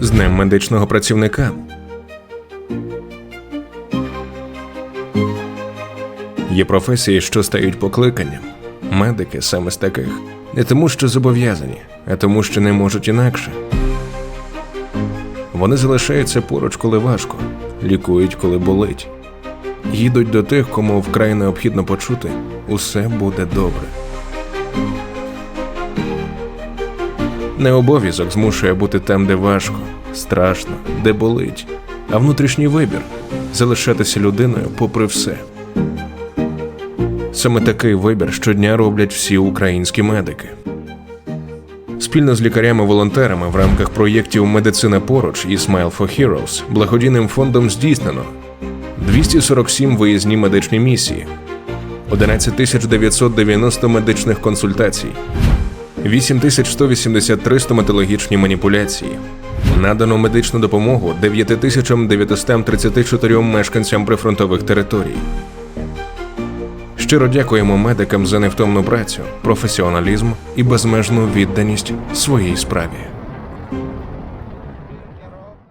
з Днем медичного працівника. Є професії, що стають покликанням. Медики саме з таких. Не тому, що зобов'язані, а тому, що не можуть інакше. Вони залишаються поруч, коли важко, лікують, коли болить. Їдуть до тих, кому вкрай необхідно почути, усе буде добре. Не обов'язок змушує бути там, де важко, страшно, де болить, а внутрішній вибір залишатися людиною попри все. Саме такий вибір щодня роблять всі українські медики. Спільно з лікарями-волонтерами в рамках проєктів Медицина поруч і Smile for Heroes благодійним фондом здійснено 247 виїзні медичні місії, 11 990 медичних консультацій, 8183 стоматологічні маніпуляції. Надано медичну допомогу 9934 мешканцям прифронтових територій. Щиро дякуємо медикам за невтомну працю, професіоналізм і безмежну відданість своїй справі.